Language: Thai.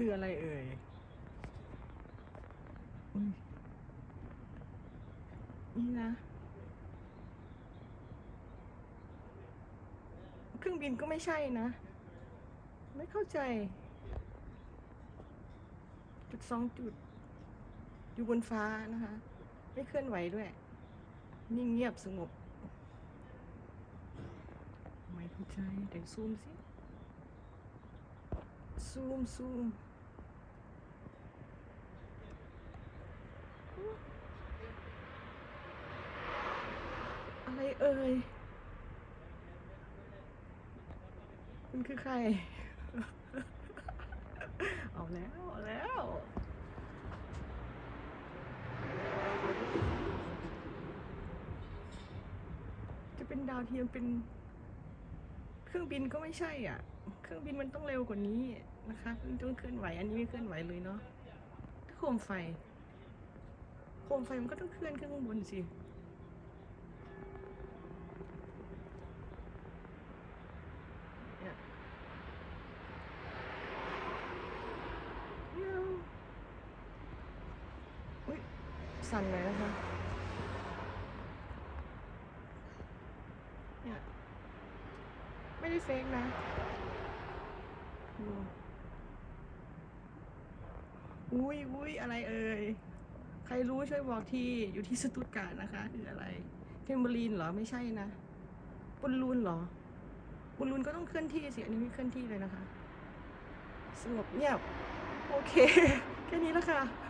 คืออะไรเอ่ยนี่นะ เครื่องบินก็ไม่ใช่นะ ไม่เข้าใจ จุดสองจุด อยู่บนฟ้านะคะ ไม่เคลื่อนไหวด้วย นิ่งเงียบสงบ ไม่เข้าใจเดี๋ยวซูมสิ ซูมซูมอะไรเอ่ย คุณคือใคร เอาแล้ว เอาแล้ว จะเป็นดาวเทียมเป็น เครื่องบินก็ไม่ใช่อะ เครื่องบินมันต้องเร็วกว่านี้นะคะมันต้องเคลื่อนไหว อันนี้ไม่เคลื่อนไหวเลยเนาะถ้าโคมไฟ โคมไฟมันก็ต้องเคลื่อนขึ้นข้างบนสิเนี่ยอุ้ยสั่นเลยนะคะเนี่ย ไม่ได้เฟกนะดูอุ้ยอุ้ยอะไรเอ่ย ใครรู้ช่วยบอกทีอยู่ที่สตุตการ์ดนะคะ คืออะไรเทมเบอรีนเหรอไม่ใช่นะบุลลูนเหรอบุลลูนก็ต้องเคลื่อนที่สิอันนี้ไม่เคลื่อนที่เลยนะคะ สงบเงียบ โอเค แค่นี้แล้วค่ะ